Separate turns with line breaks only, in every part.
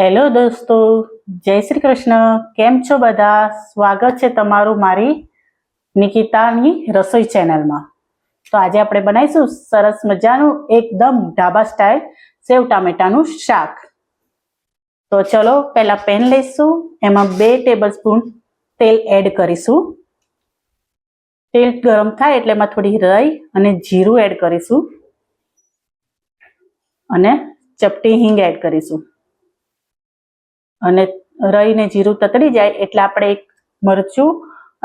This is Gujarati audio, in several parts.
હેલો દોસ્તો, જય શ્રી કૃષ્ણ. કેમ છો બધા? સ્વાગત છે તમારું મારી નિકિતાની રસોઈ ચેનલમાં. તો આજે આપણે બનાવીશું સરસ મજાનું, એકદમ ઢાબા સ્ટાઇલ સેવ ટામેટાનું શાક. તો ચલો, પહેલાં પેન લઈશું. એમાં બે ટેબલ સ્પૂન તેલ એડ કરીશું. તેલ ગરમ થાય એટલે એમાં થોડી રાઈ અને જીરું એડ કરીશું. અને ચપટી હિંગ એડ કરીશું. અને રહીને જીરું તતડી જાય એટલે આપણે એક મરચું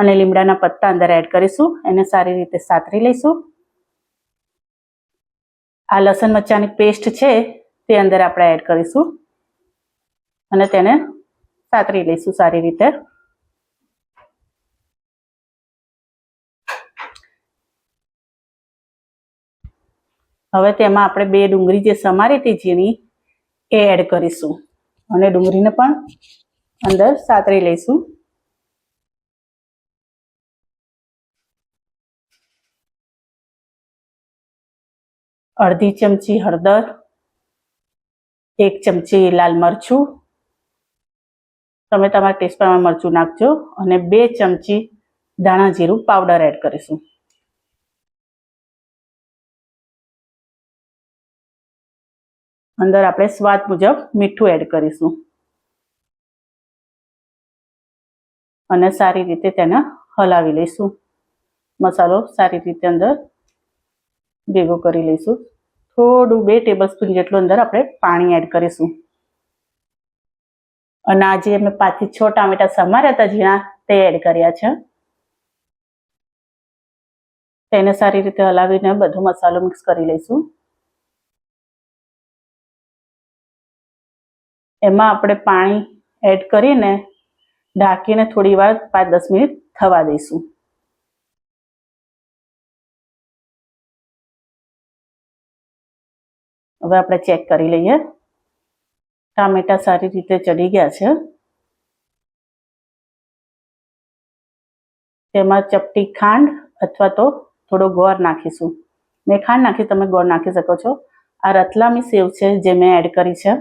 અને લીમડાના પત્તા અંદર એડ કરીશું. એને સારી રીતે સાતરી લઈશું. આ લસણ મરચાની પેસ્ટ છે તે અંદર આપણે એડ કરીશું. અને તેને સાતરી લઈશું સારી રીતે. હવે તેમાં આપણે બે ડુંગળી જે સમારી હતી ઝીણી એ એડ કરીશું. અને ડુંગળીને પણ અંદર સાતરી લઈશું. અડધી ચમચી હળદર, એક ચમચી લાલ મરચું. તમે તમારા ટેસ્ટ પ્રમાણે મરચું નાખજો અને બે ચમચી ધાણા જીરું પાવડર એડ કરીશું. અંદર આપણે સ્વાદ મુજબ મીઠું એડ કરીશું. અને સારી રીતે તેને હલાવી લઈશું. મસાલો સારી રીતે અંદર ભેગો કરી લઈશું. થોડું બે ટેબલ સ્પૂન જેટલું અંદર આપણે પાણી એડ કરીશું. અને આજે અમે પાંચથી છ ટામેટા સમાર્યા હતા ઝીણા, તે એડ કર્યા છે. તેને સારી રીતે હલાવીને બધો મસાલો મિક્સ કરી લઈશું. એમાં આપણે પાણી એડ કરીને ઢાંકીને થોડી વાર પાંચ દસ મિનિટ થવા દઈશું. હવે આપણે ચેક કરી લઈએ. ટામેટા સારી રીતે ચડી ગયા છે. તેમાં ચપટી ખાંડ અથવા તો થોડો ગોળ નાખીશું. મેં ખાંડ નાખી, તમે ગોળ નાખી શકો છો. આ રતલામી સેવ છે જે મેં એડ કરી છે.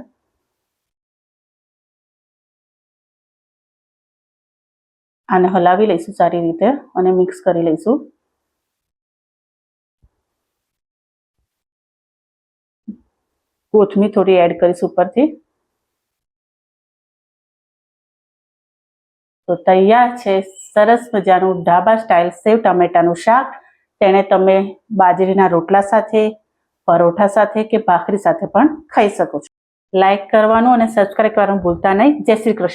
આને હલાવી લઈશું સારી રીતે અને મિક્સ કરી લઈશું. કોથમીર થોડી એડ કરીશું ઉપરથી. તો તૈયાર છે સરસ મજાનું ઢાબા સ્ટાઇલ સેવ ટામેટાનું શાક. તેને તમે બાજરીના રોટલા સાથે, પરોઠા સાથે કે ભાખરી સાથે પણ ખાઈ શકો છો. લાઈક કરવાનું અને સબસ્ક્રાઈબ કરવાનું ભૂલતા નહીં. જય શ્રી કૃષ્ણ.